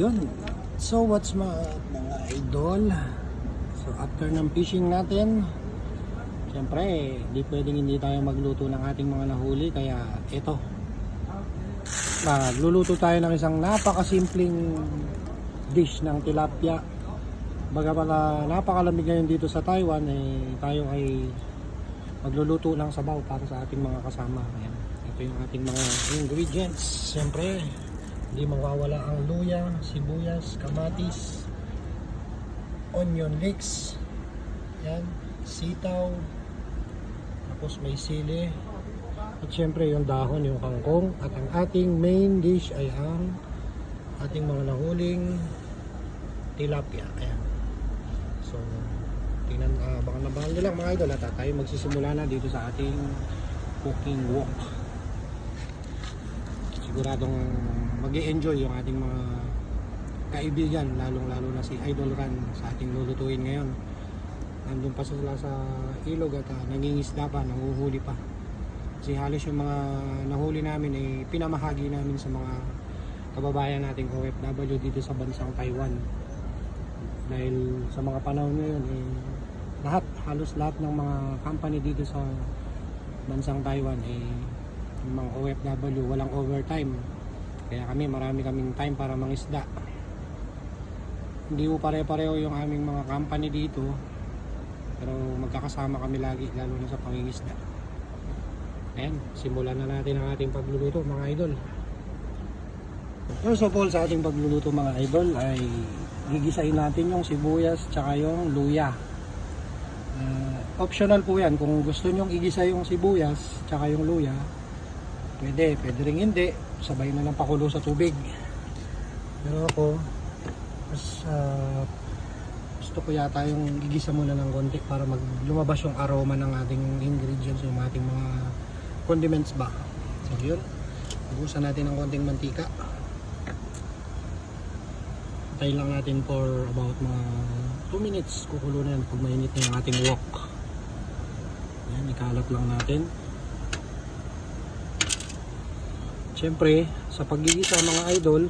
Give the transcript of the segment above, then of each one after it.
Yun. So what's my mga idol? So after ng fishing natin, Siyempre, di pwedeng hindi tayo magluto ng ating mga nahuli kaya ito. Magluluto tayo ng isang napakasimpleng dish ng tilapia. Baga pala napakalamig ngayon dito sa Taiwan eh tayo ay magluluto ng sabaw para sa ating mga kasama. Ayan. Ito yung ating mga ingredients. Siyempre, hindi mawawala ang luya, sibuyas, kamatis, onion leeks, yan, sitaw, tapos may sili, at syempre yung dahon, yung kangkong, at ang ating main dish ay ang ating mga nahuling tilapia. Ayan. So, tingnan, uh, baka nabahan nyo lang mga idol at tayo magsisimula na dito sa ating cooking walk. Siguradong mag enjoy yung ating mga kaibigan, lalong-lalo na si Idol Ran sa ating lulutuin ngayon. Nandun pa sila sa ilog at uh, nangingisda pa, nanguhuli pa. Kasi halos yung mga nahuli namin ay pinamahagi namin sa mga kababayan nating OFW dito sa bansang Taiwan. Dahil sa mga panahon ngayon, eh, lahat, halos lahat ng mga company dito sa bansang Taiwan, eh, yung mga OFW, walang overtime. Kaya kami, marami kaming time para mangisda. Hindi po pare-pareho yung aming mga company dito, pero magkakasama kami lagi, lalo na sa pangingisda. Ayan, simulan na natin ang ating pagluluto mga idol. First of all, sa ating pagluluto mga idol ay gigisain natin yung sibuyas tsaka yung luya. Uh, optional po yan. Kung gusto nyong igisa yung sibuyas tsaka yung luya, pwede. Pwede rin hindi. Sabay na lang pakulo sa tubig. Pero ako, mas ah, gusto ko yata yung igisa muna ng konti para mag lumabas yung aroma ng ating ingredients, yung ating mga condiments ba. So yun, ubusan natin ng konting mantika. Tayo lang natin for about mga 2 minutes. Kukulo na yan pag mainit na yung ating wok. Yan, ikalat lang natin. Siyempre, sa pagigisa mga idol,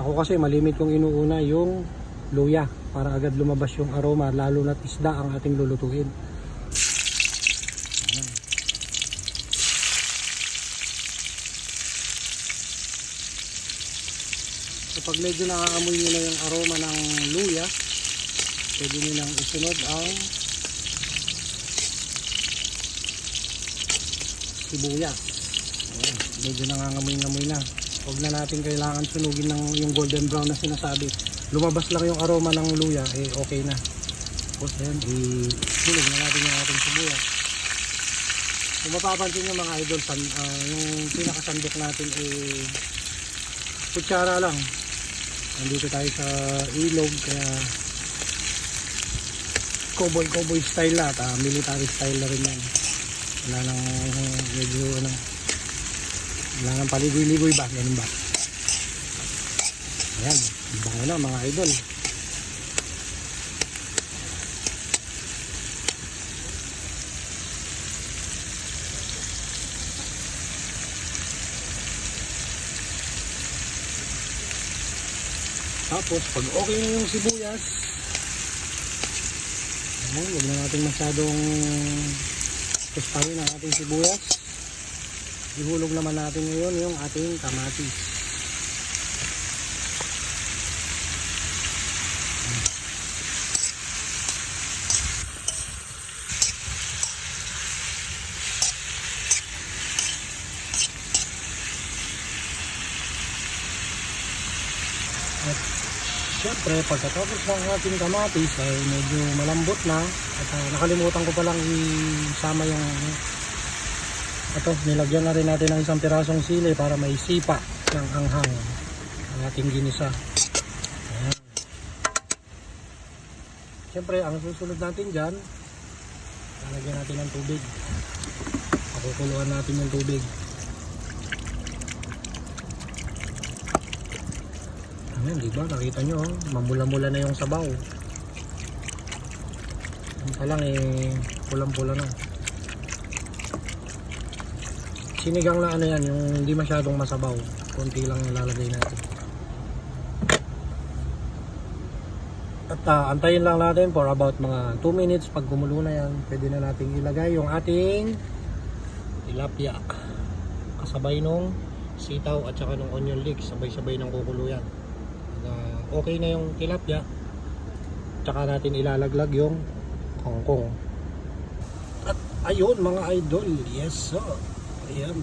ako kasi malimit kong inuuna yung luya para agad lumabas yung aroma lalo na't isda ang ating lulutuin. Ayan. So medyo nakaamoy nyo na yung aroma ng luya, pwede nyo nang isunod ang sibuyas. Medyo nangangamoy-ngamoy na. Huwag na natin kailangan sunugin ng yung golden brown na sinasabi. Lumabas lang yung aroma ng luya, eh okay na. Tapos ayan, ihulog na natin yung ating sibuyas. Kung mapapansin nyo mga idol, san, ah, yung pinakasandok natin eh kutsara lang. Nandito tayo sa ilog, kaya cowboy cowboy style na at ah, military style na rin yan. Wala nang medyo ano, wala nang paligoy-ligoy ba? Ganun ba? Ayan, bango na mga idol. Tapos, pag okay na yung sibuyas, ayan, huwag na natin masyadong tustahin ang ating sibuyas. Ihulog naman natin ngayon yung ating kamatis. At syempre, pagkatapos ng ating kamatis ay medyo malambot na at ah, nakalimutan ko palang isama yung ito, nilagyan na rin natin ng isang pirasong sili para may sipa ng anghang ang ating ginisa. Siyempre, ang susunod natin dyan, lalagyan natin ng tubig. Pakukuluan natin yung tubig. Ayan, di ba? Nakita nyo, oh, mamula-mula na yung sabaw. Yung pa lang eh, pulang-pula na. Sinigang na ano yan, yung hindi masyadong masabaw. Konti lang ilalagay natin. At ah, antayin lang natin for about mga 2 minutes. Pag gumulo na yan, pwede na natin ilagay yung ating tilapia. Kasabay nung sitaw at saka nung onion leeks. Sabay-sabay ng kukulo yan. Ah, okay na yung tilapia, tsaka natin ilalaglag yung kangkong. At ayun mga idol, yes sir. Ayan,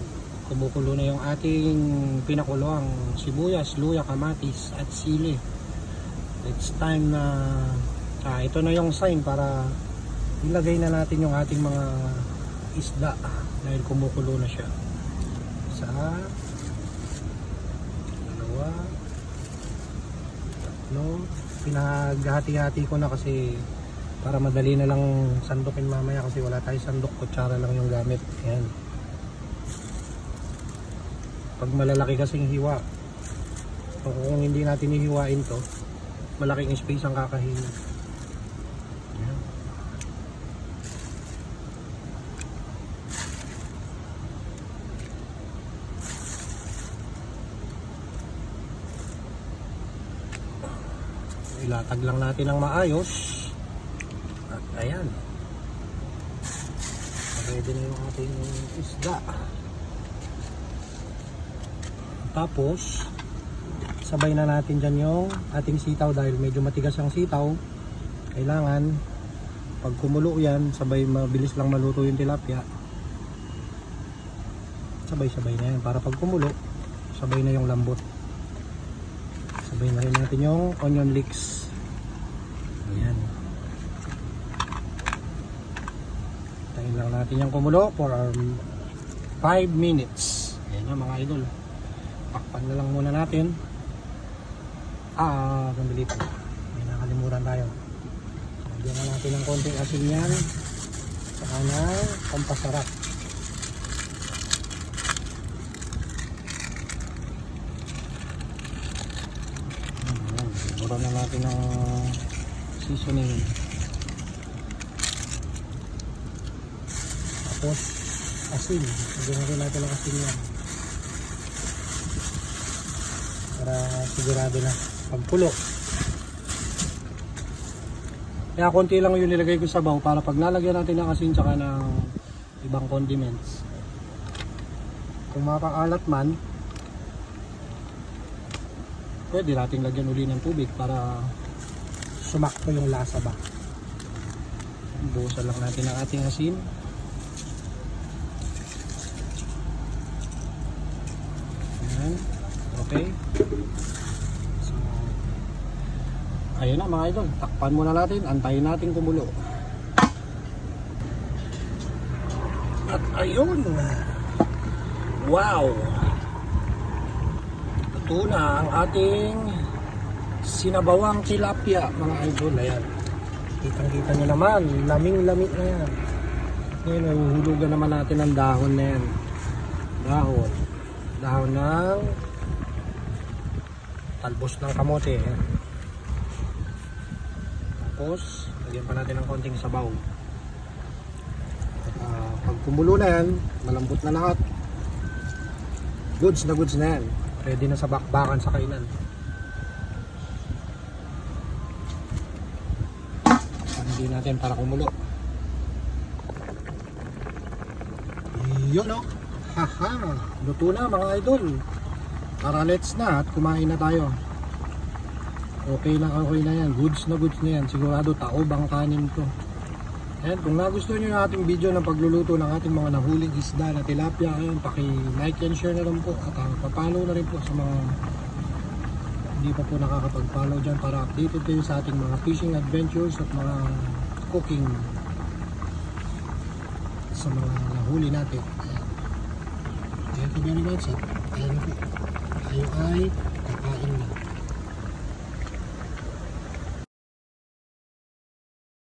kumukulo na yung ating pinakuloang sibuyas, luya, kamatis at sili. It's time na ah, ito na yung sign para ilagay na natin yung ating mga isda dahil kumukulo na siya. Isa, dalawa, tatlo, pinaghati-hati ko na kasi para madali na lang sandukin mamaya kasi wala tayo sandok, kutsara lang yung gamit. Ayan. Pag malalaki kasing hiwa, kung hindi natin hihiwain to, malaking space ang kakahingi. Ayan. Ilatag lang natin ng maayos. At ayan. Ready na yung ating isda. Tapos, sabay na natin dyan yung ating sitaw dahil medyo matigas ang sitaw. Kailangan, pag kumulo yan, sabay mabilis lang maluto yung tilapia. Sabay-sabay na yan. Para pag kumulo, sabay na yung lambot. Sabay na rin natin yung onion leeks. Ayan. Tayin lang natin yung kumulo for 5 minutes. Ayan na mga idol. Pakpan na lang muna natin. Ah, sandali pa. May nakalimutan tayo. Lagyan na natin ng konting asin yan. Saka na pampasarap. Siguro na natin ng seasoning. Tapos, asin. Lagyan na rin natin ng asin yan. Para sigurado na pagpulo. Kaya konti lang yung nilagay ko sa baw para pag nalagyan natin ng asin tsaka ng ibang condiments. Kung makakaalat man, pwede nating lagyan uli ng tubig para sumakto yung lasa ba. Buhusan lang natin ang ating asin. Ayan. Okay. So, ayun na mga idol. Takpan muna natin. Antayin natin kumulo. At ayun. Wow. Ito na ang ating sinabawang tilapia mga idol. Ayan. Kitang kita nyo naman. Laming-lamig na yan. Ngayon, nahuhulugan naman natin ang dahon na yan. Dahon. Dahon ng talbos ng kamote. Tapos, lagyan pa natin ng konting sabaw. At, ah, pag kumulo na yan, malambot na lahat. Goods na goods na yan. Ready na sa bakbakan sa kainan. Hindi natin para kumulo. Yun no? Haha! Luto na mga idol. Tara let's na at kumain na tayo. Okay na okay na yan. Goods na goods na yan. Sigurado taob ang kanin to. Ayan, kung nagustuhan nyo yung ating video ng pagluluto ng ating mga nahuling isda na tilapia, ayun, paki-like and share na lang po at uh, papalo na rin po sa mga hindi pa po nakakapag-follow dyan para updated kayo sa ating mga fishing adventures at mga cooking sa mga nahuli natin. Thank you very much at ayan po. Tayo ay kakain na.